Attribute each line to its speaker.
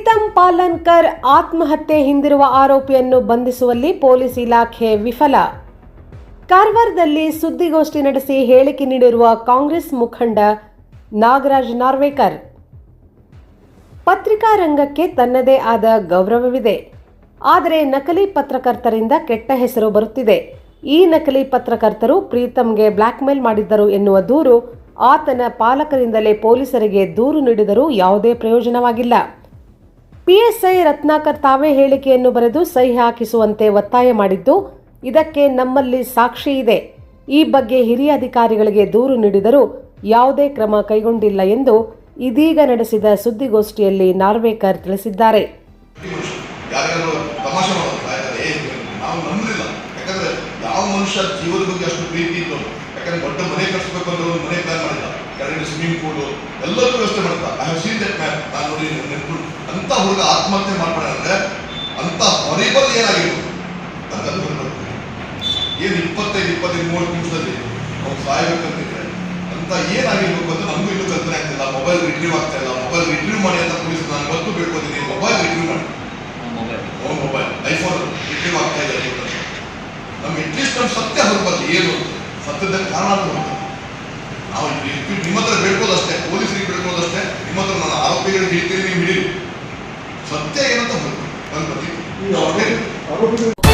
Speaker 1: ಪ್ರೀತಂ ಪಾಲನ್ಕರ್ ಆತ್ಮಹತ್ಯೆ ಹಿಂದಿರುವ ಆರೋಪಿಯನ್ನು ಬಂಧಿಸುವಲ್ಲಿ ಪೊಲೀಸ್ ಇಲಾಖೆ ವಿಫಲ. ಕಾರವಾರದಲ್ಲಿ ಸುದ್ದಿಗೋಷ್ಠಿ ನಡೆಸಿ ಹೇಳಿಕೆ ನೀಡಿರುವ ಕಾಂಗ್ರೆಸ್ ಮುಖಂಡ ನಾಗರಾಜ್ ನಾರ್ವೇಕರ್. ಪತ್ರಿಕಾ ರಂಗಕ್ಕೆ ತನ್ನದೇ ಆದ ಗೌರವವಿದೆ. ಆದರೆ ನಕಲಿ ಪತ್ರಕರ್ತರಿಂದ ಕೆಟ್ಟ ಹೆಸರು ಬರುತ್ತಿದೆ. ಈ ನಕಲಿ ಪತ್ರಕರ್ತರು ಪ್ರೀತಂಗೆ ಬ್ಲ್ಯಾಕ್ಮೇಲ್ ಮಾಡಿದ್ದರು ಎನ್ನುವ ದೂರು ಆತನ ಪಾಲಕರಿಂದಲೇ ಪೊಲೀಸರಿಗೆ ದೂರು ನೀಡಿದರೂ ಯಾವುದೇ ಪ್ರಯೋಜನವಾಗಿಲ್ಲ. ಪಿಎಸ್ಐ ರತ್ನಾಕರ್ ತಾವೇ ಹೇಳಿಕೆಯನ್ನು ಬರೆದು ಸಹಿ ಹಾಕಿಸುವಂತೆ ಒತ್ತಾಯ ಮಾಡಿದ್ದು, ಇದಕ್ಕೆ ನಮ್ಮಲ್ಲಿ ಸಾಕ್ಷಿ ಇದೆ. ಈ ಬಗ್ಗೆ ಹಿರಿಯ ಅಧಿಕಾರಿಗಳಿಗೆ ದೂರು ನೀಡಿದರೂ ಯಾವುದೇ ಕ್ರಮ ಕೈಗೊಂಡಿಲ್ಲ ಎಂದು ಇದೀಗ ನಡೆಸಿದ ಸುದ್ದಿಗೋಷ್ಠಿಯಲ್ಲಿ ನಾರ್ವೇಕರ್ ತಿಳಿಸಿದ್ದಾರೆ.
Speaker 2: ಯಾವ ಮನುಷ್ಯ ಅಷ್ಟು ಪ್ರೀತಿ ಇತ್ತು ಯಾಕಂದ್ರೆ ದೊಡ್ಡ ಮನೆ ಕಟ್ಸ್ಬೇಕು ಒಂದು ಮನೆ ಪ್ಲಾನ್ ಮಾಡಿದ ಕೆಳಗಡೆ ಸ್ವಿಮ್ಮಿಂಗ್ ಪೂಲ್ ಎಲ್ಲದೂ ವ್ಯವಸ್ಥೆ ಮಾಡ್ತಾರೆ I have seen that map ನಾನು ನೋಡಿ ನೆನ್ಕೊಂಡು ಅಂತ ಹುಡುಗ ಆತ್ಮಹತ್ಯೆ ಮಾಡ್ಬೇಡ ಅಂದ್ರೆ ಅಂತ ಹೊರಿಬಲ್ ಏನಾಗಿತ್ತು ಅದನ್ನು. ಏನು ಇಪ್ಪತ್ತೈದು ಇಪ್ಪತ್ತೈದು ಮೂವತ್ತು ನಿಮಿಷದಲ್ಲಿ ಅವ್ನು ಸಾಯ್ಬೇಕಂತಿದ್ರೆ ಅಂತ ಏನಾಗಿರ್ಬೇಕು ಅಂತ ನಮಗೂ ಇನ್ನೂ ಕಲ್ಪನೆ ಆಗ್ತಿಲ್ಲ. ಮೊಬೈಲ್ ರಿಟ್ರೀವ್ ಆಗ್ತಾ ಇಲ್ಲ. ಮೊಬೈಲ್ ರಿಟ್ರೀವ್ ಮಾಡಿ ಅಂತ ಪೊಲೀಸ್ ನಾನು ಗೊತ್ತು ಬೇಡ್ಕೋತೀನಿ. ಮೊಬೈಲ್ ರಿಟ್ರೀವ್ ಮಾಡಿ.
Speaker 3: ಮೊಬೈಲ್
Speaker 2: ಐಫೋನ್ ರಿಟ್ರೀವ್ ಆಗ್ತಾ ಇದೆ. ನಮ್ಗೆ ಅಟ್ಲೀಸ್ಟ್ ನಮ್ಮ ಸತ್ಯ ಹೊರಬಲ್ಲಿ ಏನು? ಸತ್ಯದ ಕಾರಣ ಅಂತ. ನಾವು ನಿಮ್ಮ ರೀತಿಯಲ್ಲಿ ನೀವು ಹಿಡಿ ಸತ್ಯ ಏನಂತ ಒಂದು ಪ್ರತಿ ಒಂದು